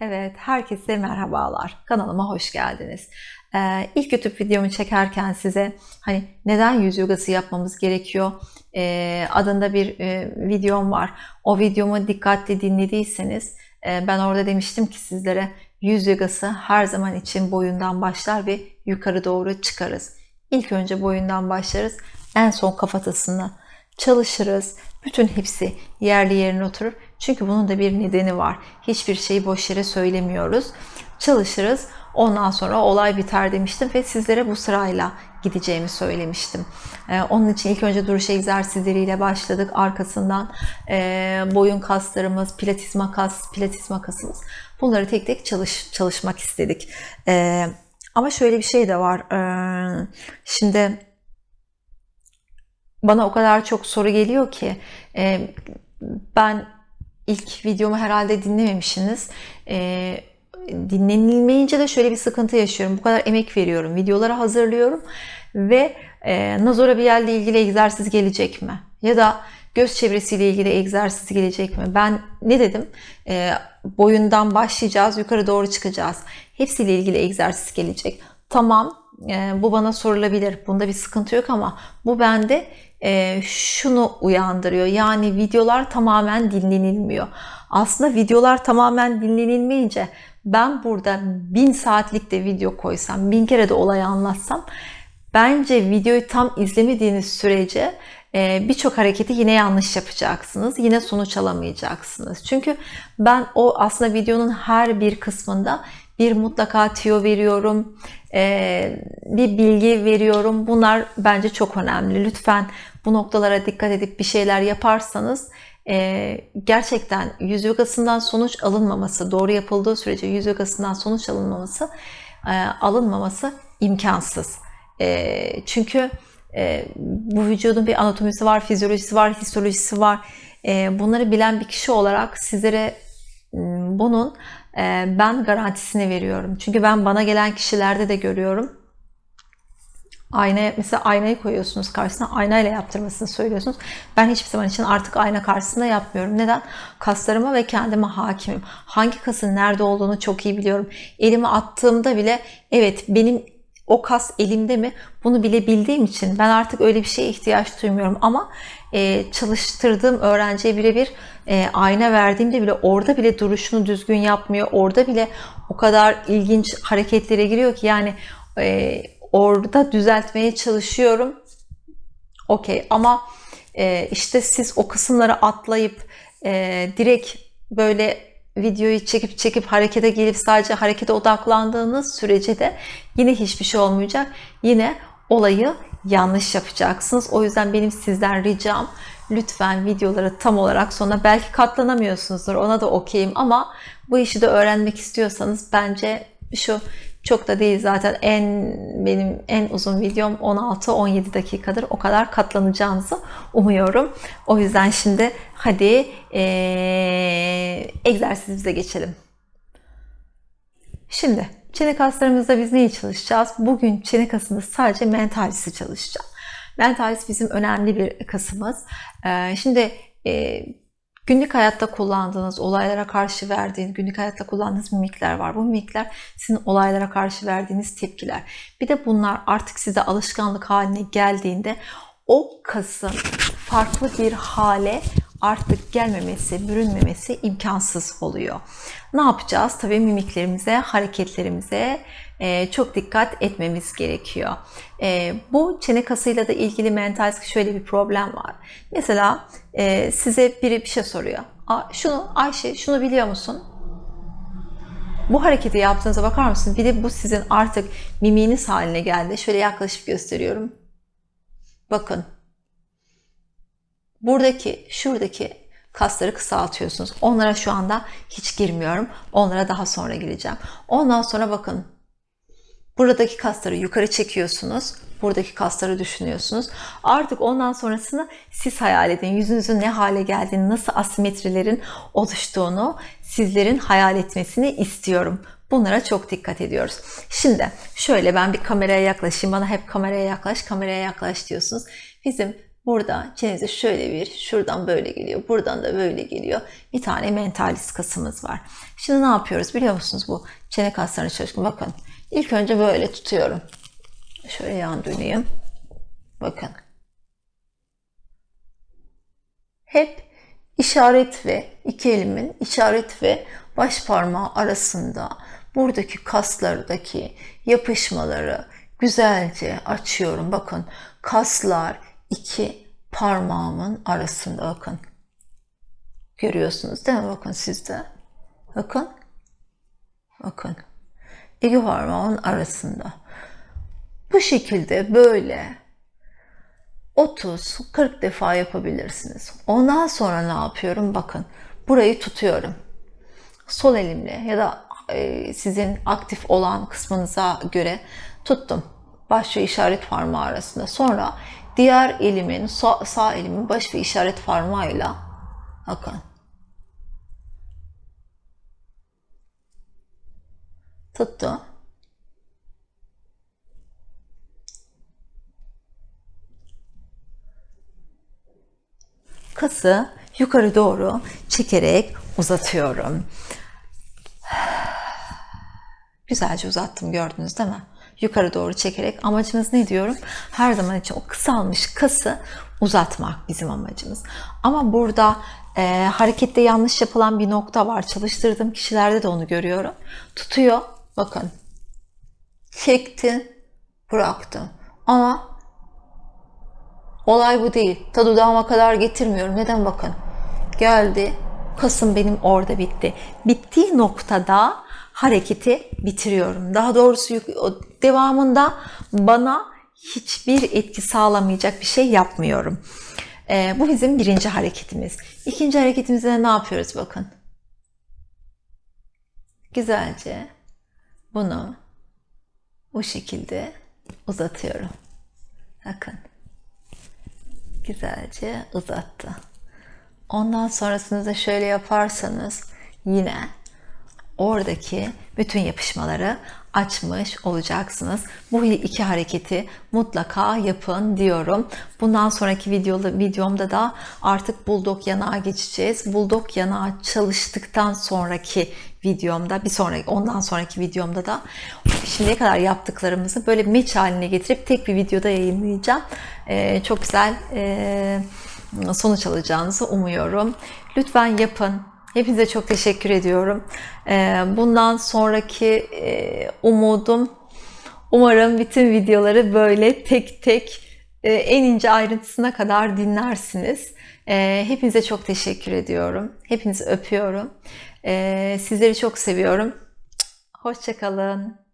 Evet, herkese merhabalar. Kanalıma hoş geldiniz. Ee, ilk YouTube videomu çekerken size hani neden yüz yogası yapmamız gerekiyor ee, adında bir e, videom var. O videomu dikkatli dinlediyseniz e, ben orada demiştim ki sizlere yüz yogası her zaman için boyundan başlar ve yukarı doğru çıkarız. İlk önce boyundan başlarız, en son kafatasını çalışırız. Bütün hepsi yerli yerine oturur. Çünkü bunun da bir nedeni var. Hiçbir şeyi boş yere söylemiyoruz. Çalışırız. Ondan sonra olay biter demiştim ve sizlere bu sırayla gideceğimi söylemiştim. Ee, onun için ilk önce duruş egzersizleriyle başladık. Arkasından e, boyun kaslarımız, platizma kas, platizma kasımız. Bunları tek tek çalış, çalışmak istedik. Ee, ama şöyle bir şey de var. Ee, şimdi bana o kadar çok soru geliyor ki e, ben ilk videomu herhalde dinlememişsiniz. E, dinlenilmeyince de şöyle bir sıkıntı yaşıyorum. Bu kadar emek veriyorum. Videoları hazırlıyorum ve e, nazorabiyel ile ilgili egzersiz gelecek mi? Ya da göz çevresiyle ilgili egzersiz gelecek mi? Ben ne dedim? E, boyundan başlayacağız, yukarı doğru çıkacağız. Hepsiyle ilgili egzersiz gelecek. Tamam, e, bu bana sorulabilir. Bunda bir sıkıntı yok ama bu bende e, şunu uyandırıyor. Yani videolar tamamen dinlenilmiyor. Aslında videolar tamamen dinlenilmeyince ben burada bin saatlik de video koysam, bin kere de olayı anlatsam bence videoyu tam izlemediğiniz sürece e, birçok hareketi yine yanlış yapacaksınız. Yine sonuç alamayacaksınız. Çünkü ben o aslında videonun her bir kısmında bir mutlaka tüyo veriyorum, e, bir bilgi veriyorum. Bunlar bence çok önemli. Lütfen bu noktalara dikkat edip bir şeyler yaparsanız e, gerçekten yüz yogasından sonuç alınmaması, doğru yapıldığı sürece yüz yogasından sonuç alınmaması, e, alınmaması imkansız. Çünkü bu vücudun bir anatomisi var, fizyolojisi var, histolojisi var. Bunları bilen bir kişi olarak sizlere bunun ben garantisini veriyorum. Çünkü ben bana gelen kişilerde de görüyorum. Aynaya, mesela aynayı koyuyorsunuz karşısına, aynayla yaptırmasını söylüyorsunuz. Ben hiçbir zaman için artık ayna karşısında yapmıyorum. Neden? Kaslarıma ve kendime hakimim. Hangi kasın nerede olduğunu çok iyi biliyorum. Elimi attığımda bile evet benim o kas elimde mi bunu bile bildiğim için ben artık öyle bir şeye ihtiyaç duymuyorum. Ama e, çalıştırdığım öğrenciye birebir e, ayna verdiğimde bile orada bile duruşunu düzgün yapmıyor. Orada bile o kadar ilginç hareketlere giriyor ki yani e, orada düzeltmeye çalışıyorum. Okey ama e, işte siz o kısımları atlayıp e, direkt böyle videoyu çekip çekip harekete gelip sadece harekete odaklandığınız sürece de yine hiçbir şey olmayacak. Yine olayı yanlış yapacaksınız. O yüzden benim sizden ricam lütfen videoları tam olarak sonra belki katlanamıyorsunuzdur ona da okeyim ama bu işi de öğrenmek istiyorsanız bence şu çok da değil zaten en benim en uzun videom 16-17 dakikadır. O kadar katlanacağınızı umuyorum. O yüzden şimdi hadi ee, egzersizimize geçelim. Şimdi çene kaslarımızda biz neyi çalışacağız? Bugün çene kasında sadece mentalisi çalışacağım. Mentalis bizim önemli bir kasımız. Ee, şimdi e, Günlük hayatta kullandığınız, olaylara karşı verdiğiniz, günlük hayatta kullandığınız mimikler var. Bu mimikler sizin olaylara karşı verdiğiniz tepkiler. Bir de bunlar artık size alışkanlık haline geldiğinde o kasın farklı bir hale artık gelmemesi, bürünmemesi imkansız oluyor. Ne yapacağız? Tabii mimiklerimize, hareketlerimize e, çok dikkat etmemiz gerekiyor. E, bu çene kasıyla da ilgili mental şöyle bir problem var. Mesela e, size biri bir şey soruyor. Şunu Ayşe, şunu biliyor musun? Bu hareketi yaptığınıza bakar mısın? Bir de bu sizin artık mimiğiniz haline geldi. Şöyle yaklaşıp gösteriyorum. Bakın buradaki, şuradaki kasları kısaltıyorsunuz. Onlara şu anda hiç girmiyorum. Onlara daha sonra gireceğim. Ondan sonra bakın. Buradaki kasları yukarı çekiyorsunuz. Buradaki kasları düşünüyorsunuz. Artık ondan sonrasını siz hayal edin. Yüzünüzün ne hale geldiğini, nasıl asimetrilerin oluştuğunu sizlerin hayal etmesini istiyorum. Bunlara çok dikkat ediyoruz. Şimdi şöyle ben bir kameraya yaklaşayım. Bana hep kameraya yaklaş, kameraya yaklaş diyorsunuz. Bizim Burada çenenize şöyle bir, şuradan böyle geliyor, buradan da böyle geliyor. Bir tane mentalis kasımız var. Şimdi ne yapıyoruz biliyor musunuz bu çene kaslarını çalışın. Bakın ilk önce böyle tutuyorum. Şöyle yan döneyim. Bakın. Hep işaret ve iki elimin işaret ve baş parmağı arasında buradaki kaslardaki yapışmaları güzelce açıyorum. Bakın kaslar iki parmağımın arasında bakın. Görüyorsunuz değil mi? Bakın sizde. Bakın. Bakın. İki parmağımın arasında. Bu şekilde böyle 30-40 defa yapabilirsiniz. Ondan sonra ne yapıyorum? Bakın burayı tutuyorum. Sol elimle ya da e, sizin aktif olan kısmınıza göre tuttum. Baş ve işaret parmağı arasında. Sonra diğer elimin, sağ, sağ elimin baş ve işaret parmağıyla bakın. Tuttum. Kası yukarı doğru çekerek uzatıyorum. Güzelce uzattım gördünüz değil mi? Yukarı doğru çekerek amacımız ne diyorum? Her zaman için o kısalmış kası uzatmak bizim amacımız. Ama burada e, harekette yanlış yapılan bir nokta var. Çalıştırdığım kişilerde de onu görüyorum. Tutuyor. Bakın. Çektim. Bıraktım. Ama olay bu değil. Ta dudağıma kadar getirmiyorum. Neden bakın. Geldi. Kasım benim orada bitti. Bittiği noktada hareketi bitiriyorum. Daha doğrusu devamında bana hiçbir etki sağlamayacak bir şey yapmıyorum. Ee, bu bizim birinci hareketimiz. İkinci hareketimizde de ne yapıyoruz bakın. Güzelce bunu bu şekilde uzatıyorum. Bakın. Güzelce uzattı. Ondan sonrasında da şöyle yaparsanız yine oradaki bütün yapışmaları açmış olacaksınız. Bu iki hareketi mutlaka yapın diyorum. Bundan sonraki videoda, videomda da artık buldog yanağa geçeceğiz. Buldog yanağı çalıştıktan sonraki videomda, bir sonraki ondan sonraki videomda da şimdiye kadar yaptıklarımızı böyle meç haline getirip tek bir videoda yayınlayacağım. Ee, çok güzel e, sonuç alacağınızı umuyorum. Lütfen yapın. Hepinize çok teşekkür ediyorum. Ee, Bundan sonraki e, umudum umarım bütün videoları böyle tek tek e, en ince ayrıntısına kadar dinlersiniz. Ee, Hepinize çok teşekkür ediyorum. Hepinizi öpüyorum. Ee, Sizleri çok seviyorum. Hoşçakalın.